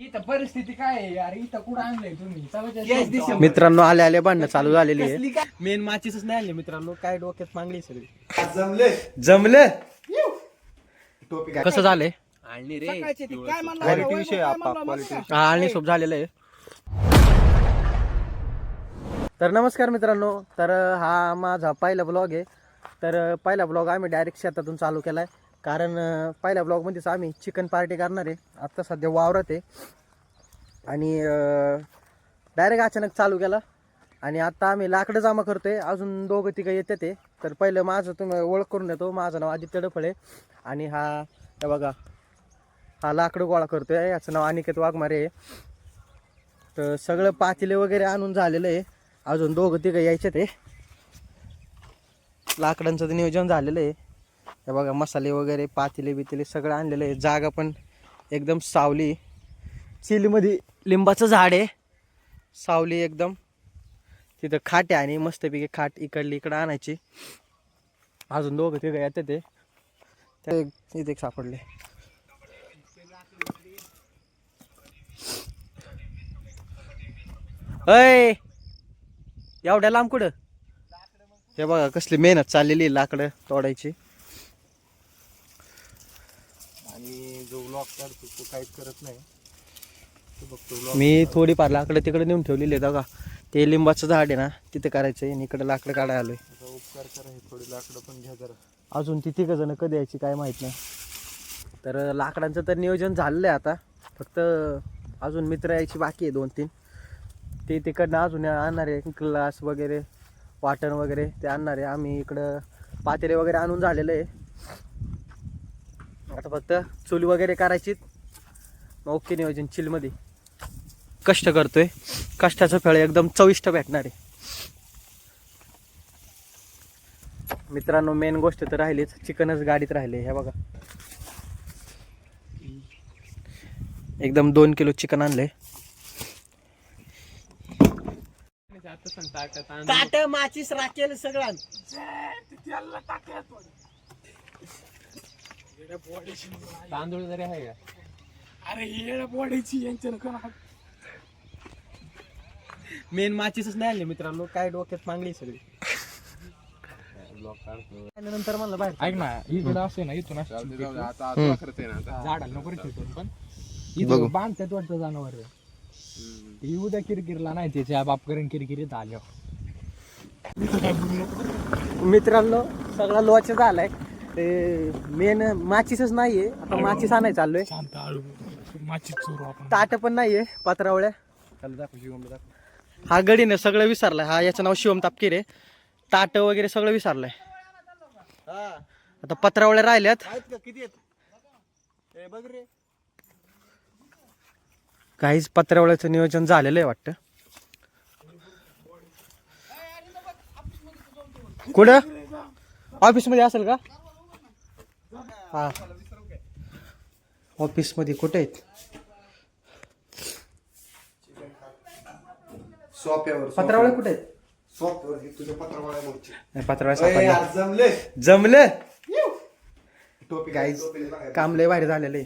इथं परिस्थिती काय आहे यार? इथं कुठं आणलंय तुम्ही? मित्रांनो आले आले भांडणं चालू झालेली आहे. मेन माचीच नाही आणले मित्रांनो काय डोक्यात मागली सगळी? जमले. जमलं? टोपी कसं झालंय? आणली रे क्वालिटी विषय आपा क्वालिटी हा आणि सोप झालेलं आहे. तर नमस्कार मित्रांनो तर हा माझा पहिला ब्लॉग आहे. तर पहिला ब्लॉग आम्ही डायरेक्ट शेतातून चालू केला आहे कारण पहिल्या ब्लॉगमध्येच आम्ही चिकन पार्टी करणार आहे. आत्ता सध्या वावरत आहे. आणि डायरेक्ट अचानक चालू केला. आणि आत्ता आम्ही लाकडं जमा करतो आहे अजून दोघं तिघं येते ते तर पहिलं माझं तुम्ही ओळख करून देतो. माझं नाव आदित्य डफळे आणि हा हे बघा हा लाकडं गोळा करतो आहे याचं नाव अनिकेत वाघमारे आहे. तर सगळं पातेले वगैरे आणून झालेलं आहे. अजून दोघं तिघं यायचे ते लाकडांचं तर नियोजन झालेलं आहे. हे बघा मसाले वगैरे पातेले बितेले सगळं आणलेलं आहे. जागा पण एकदम सावली. चिलीमध्ये लिंबाचं झाड आहे. सावली एकदम. तिथं खाट आहे आणि मस्तपैकी खाट इकडली इकडं आणायची. अजून दोघं तिघं येते ते. ते इथे एक सापडले. अय एवढ्या लांब कुठं? हे बघा कसली मेहनत चाललेली आहे लाकडं तोडायची. ब्लॉग काढतो तो काहीच करत नाही. तो बघतो ब्लॉग मी थोडीफार लाकडं तिकडे नेऊन ठेवलेली आहेत बघा. ते लिंबाचं झाड आहे ना तिथे करायचं आहे आणि इकडे लाकडं काढायला आलोय. उपकार करा हे थोडी लाकडं पण घ्या जरा. अजून ती तिघं जण कधी यायची काय माहीत नाही. तर लाकडांचं तर नियोजन झालेलं आहे आता. फक्त अजून मित्र यायची बाकी आहे दोन तीन ते तिकडनं अजून आणणार आहे ग्लास वगैरे वाटण वगैरे ते आणणार आहे. आम्ही इकडं पातेले वगैरे आणून झालेलं आहे. आता फक्त चुली वगैरे करायची मग ओके नियोजन चिलमध्ये. कष्ट करतोय. कष्टाचं फळ एकदम चविष्ट भेटणार. आहे मित्रांनो मेन गोष्ट तर राहिलीच. चिकनच गाडीत राहिले हे बघा. एकदम दोन किलो चिकन आणले ताट माचीस राखेल सगळं तांदूळ जरी आहे का? मेन माचीसच नाही आणले मित्रांनो काय डोक्यात मागली सगळी? नंतर म्हणलं बाहेर ऐक ना इकडं असे ना इथून असं झाडाला नको रे तिथून पण. इथं बांधतात वाटतं जनावर. ही उद्या किरकिरला नाही त्याच्या बाप करेन किरकिरीत आल्यावर. मित्रांनो सगळा लोच झालाय. ते मेन माचीसच नाहीये. आता माचीस आणाय चाललोय. शांत आळू. माची चोरू आपण. ताट पण नाहीये पात्रावळ्या. त्याला दाखव शिवमला दाखव. हा गडीनं सगळं विसरलाय. हा याचं नाव शिवम तापकीर आहे. ताट वगैरे सगळं विसरलंय. आता पत्रावळ्या राहिल्यात. किती येत बघ रे. काहीच पत्रावळ्याचं नियोजन झालेलं आहे वाटतं. कुठं? ऑफिसमध्ये असेल का? हा. ऑफिसमध्ये कुठे आहेत? सोप्यावर पत्रावळे कुठे आहेत? सोप्यावर हे तुझ्या पत्रावळ्या नाही, सापडल्या. जमले. जमलं? टोपी. काम लय भारी झालेलं आहे.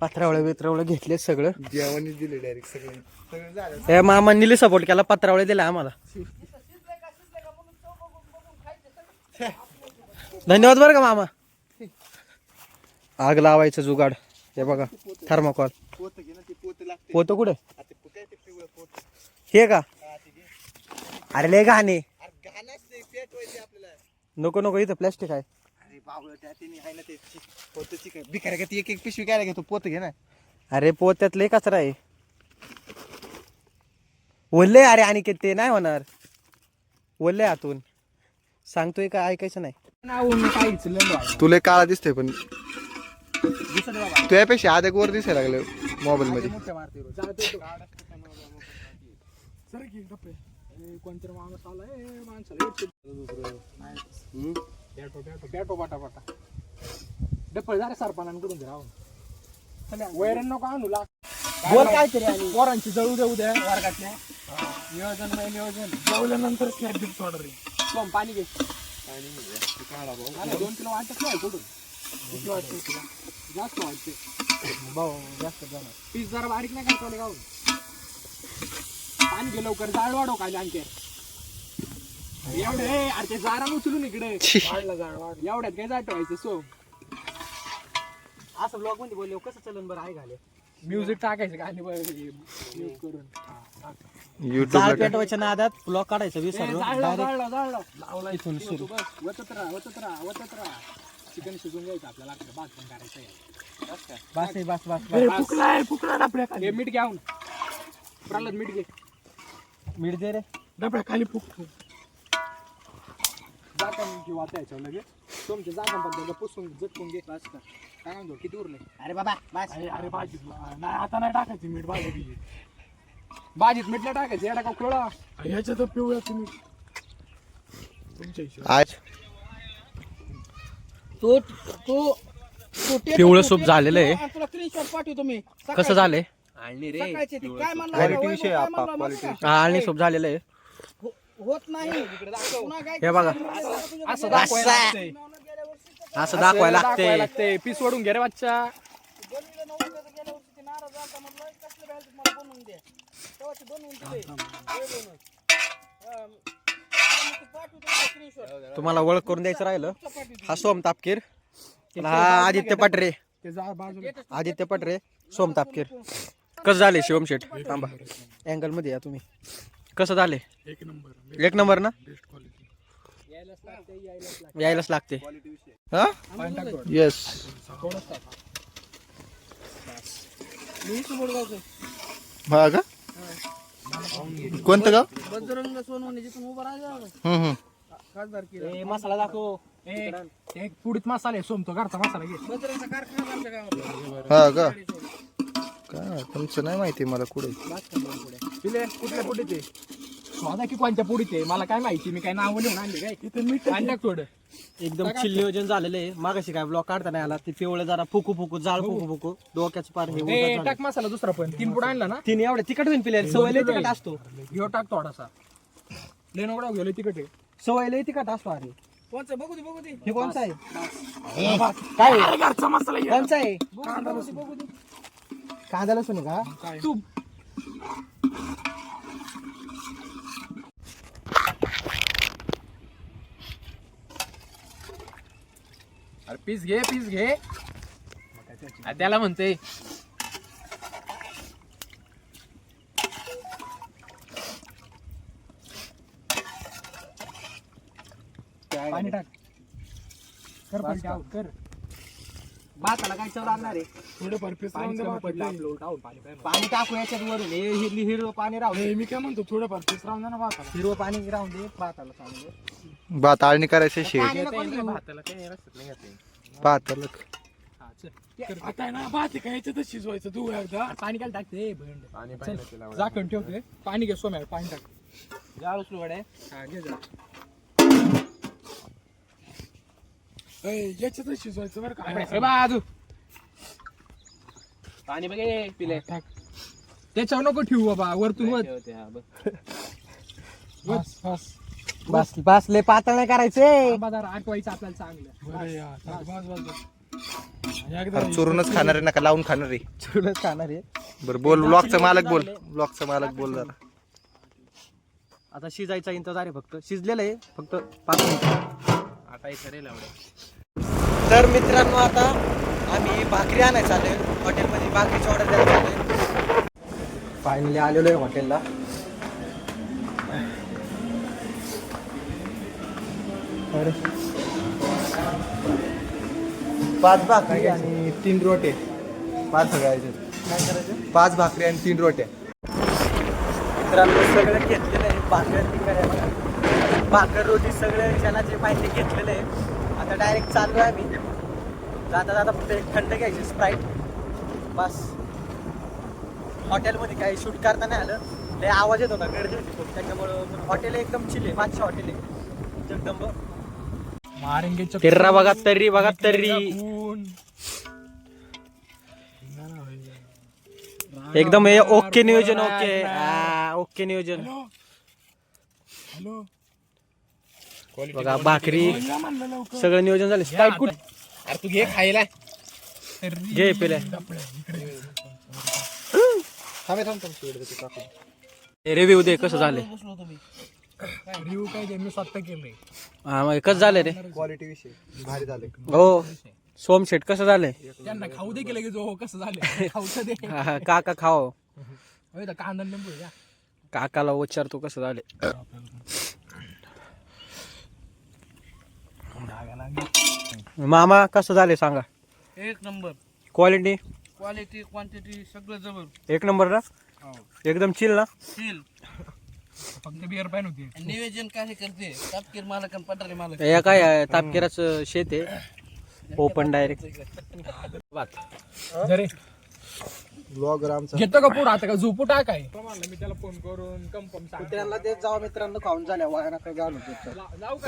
पत्रावळे बित्रावळे घेतले सगळं. जेवणी दिले डायरेक्ट सगळे सगळं झालं. या मामांनी सपोर्ट केला पत्रावळे दिला आम्हाला. धन्यवाद बरं का मामा. आग लावायचं जुगाड. हे बघा थर्माकॉल पोत कुठे? हे का? अरे लय घाणे नको नको इथं प्लॅस्टिक आहे. अरे का ती एक एक पिशवी काय घेतो पोत घे ना अरे पोत्यात लय कचरा आहे. ओल्ले अरे आणि ते नाही होणार. ओल्ले आतून. सांगतोय का ऐकायचं नाही? तुला काळा दिसतोय पण तुझ्यापेक्षा आधी वर दिसायला लागलं मोबाईल मध्ये. झाले सरपणांकडून राहून. वैरण नको आणू ला बोल काहीतरी आणि. पोरांची जळू देऊ द्या वर्गातल्या. नियोजन नाही नियोजन. जेवल्यानंतर कॅबिन ऑर्डर आहे पाणी घे. पाणी दोन किलो वाटत नाही कुठून? किती वाटतं तुला जास्त वाटते. भाऊ जास्त जाणार. पीस जरा बारीक नाही करता गाऊन पाणी घे लवकर जाळ वाढव खाली आणखी. एवढे अरे ते जारा उचलून इकडे. वाढला जाळ वाढ एवढ्यात काय जाट व्हायचं सो असं ब्लॉगमध्ये बोलले कसं चलन बरं आहे घाले? म्युझिक टाकायचं गाणी यूज करून टाक. जाळ पेटवायच्या नादात ब्लॉग काढायचं विसरलो डायरेक्ट. लावला इथून सुरू. बस, वतत राहा, वतत राहा, वतत राहा. चिकन शिजून घ्यायचं आपल्याला आपलं भात पण करायचं आहे. बस आहे, बस हे मीठ प्रल्हाद मीठ घे मीठ दे रे लगेच तुमच्या जाकण पद्धतीला पुसून झटकून घे बस म्हणतो किती उरले? अरे बाबा बस. अरे नाही आता नाही टाकायची मीठ भाजी भाजीत मीठ नाही टाकायचं येडा का खोळा ह्याच्यात पिवळ्याचं मीठ तुमच्या हिशोब आज तो तो पिवळं सूप झालेलं आहे. तुला स्क्रीनशॉट पाठवतो मी. कसं झालंय? आणली रे. सकाळचे ते काय म्हणला? क्वालिटी वैभव विषय काय आपा म्हणला? माहिती क्वालिटी का? आणि सूप झालेलं आहे. हो- होत नाही. पुन्हा काय हे बघा. असं दाखवायला लागतंय. असं दाखवायला लागते लागते पीस ओढून घे रे बच्चा. हा. तुम्हाला ओळख करून द्यायचं राहिलं. हा सोम तापकीर. हा आदित्य पटरे. ते जा बाजूला. आदित्य पटरे सोम तापकीर. कसं झाले शिवम शेठ? थांबा. अँगलमध्ये या तुम्ही. कसं झाले? एक नंबर. एक नंबर ना? बेस्ट क्वालिटी यायलाच लागते हा. येस. हा का? कोणतं गाव? बजरंग सोनवणे जिथून उभं राहिलं. खासदार केलं मसाला दाखव. ए, ते एक पुडीत मसाले सोमतो घरचा मसाला घे. बजरंगचा कारखाना आमच्या गावात हा का? काय तुमचं नाही माहिती मला कुठे. पिले कुठल्या पुडीत आहे स्वादा की कोणत्या पुडीत आहे. मला काय माहिती मी काय नाव लिहून आणले काय? तिथे पाणी टाक थोडं? एकदम चिल नियोजन झालेलं आहे. मागाशी काय ब्लॉक काढता नाही आला ते पिवळं जरा फुकू फुकू जाळ फुकू फुकू डोक्याचं पार हे ए, उलटं झालं. टाक मसाला दुसरा पण. तीन पुढे आणला ना? तिने एवढे तिकट होईन पिल्या सवय लय तिकट असतो. घेऊ टाक थोडासा. लेन उघडा गेलो तिकट आहे. सवय लय तिकट असतो अरे. कोणचं? बघू दे बघू दे. हे कोणचं आहे? काय आहे? घरचा मसाला आहे. कांदा लसूण. कांदा लसूण आहे का? काय? अरे पीस घे पीस घे. त्याला म्हणते पाणी टाक. कर भाताला काय चव लागणार आहे? थोडं परफेक्ट पाणी कमी पडलं आपलं. उठावून पाणी काय पाणी टाकू याच्यात वरून. हे हिरवी हिरवं पाणी राहू दे. मी काय म्हणतो थोडं परफेक्ट राहून ना भाताला. हिरवं पाणी राहून दे भाताला चांगलं. भात आळणी करायचं शे भाताला काय रसत नाही भात आलं. आता आहे ना भात काय शिजवायचं तू एकदा. पाणी काय टाकते भंड झाकण ठेवते. पाणी घे सोम्या पाणी टाक. जाळ उचलू गड्या. हा घे जा. याच्यातच शिजवायचं बरं का. बाजू. पाणी बघे पिले. टाक. त्याच्यावर नको ठेवू बाबा वरतून वत. बस बस. बस बस लय पातळ नाही करायचे बाजार आठवायचं आपल्याला चांगलं. अरे चुरूनच खाणार आहे नका लावून खाणार आहे. चुलच खाणार आहे. बरं बोल ब्लॉकचा मालक बोल. ब्लॉकचा मालक बोल जरा. आता शिजायचा इंतजार आहे फक्त. शिजलेलं आहे फक्त पाच मिनिट. आता इथे तर मित्रांनो आता आम्ही भाकरी आणायचं आलोय हॉटेलमध्ये भाकरीची ऑर्डर द्यायला फायनली आलेलो आहे हॉटेलला अरे. पाच भाकरी आणि तीन रोटे. पाच सगळ्याचे काय करायचं? पाच भाकरी आणि तीन रोट्या मित्रांनो सगळं घेतलेलं आहे भाकर. भाकर रोटी सगळं ज्याला जे पाहिजे घेतलेलं आहे आता डायरेक्ट चाललो आहे मी जाता जाता फक्त एक थंड घ्यायची स्प्राईट बस. हॉटेलमध्ये काही शूट करता नाही आलं. लय आवाज येत होता गर्दी होती खूप. त्याच्यामुळं हॉटेल एकदम चिले पाचशे हॉटेल आहे. जगदंब. मारेंगे तिर्रा बघा तर्री बघा तर्री. एकदम हे ओके नियोजन ओके. ओके नियोजन. हॅलो? बघा भाकरी. सगळं नियोजन झालं. स्प्राईट कुठे? अरे तू घे खायला. तरी घे टाकून. रिव्ह्यू दे कसं झाले रिव्ह्यू काय मी स्वतः केलंय. हा मग कसं झालं रे. क्वालिटी विषय. भारी झाले. हो सोम शेट कसं झालंय? त्यांना खाऊ दे केलं की जो हो कसं झालं खाऊ दे. हा, हा, काका खाओ. होय तर कांदा आणि लिंबू आहे का? काकाला विचारतो कसं झाले मामा कसं झाले सांगा. एक नंबर. क्वालिटी क्वालिटी क्वांटिटी सगळं जवळ. एक नंबर ना? एकदम चिल ना? सील फक्त बिअर पाहिजे होती. नियोजन काय करते? तापकीर मालक आणि पटारे मालक. या काय आहे, तापकेराचं शेत आहे. ओपन डायरेक्ट जरे. ब्लॉगर आमचा. घेतो का पुढं? आता का झोपू टाकाय म्हणलं मी त्याला फोन करून कन्फर्म सांग मित्रांना देत जावा मित्रांनो खाऊन झाल्या वाया नका घालू जाऊ का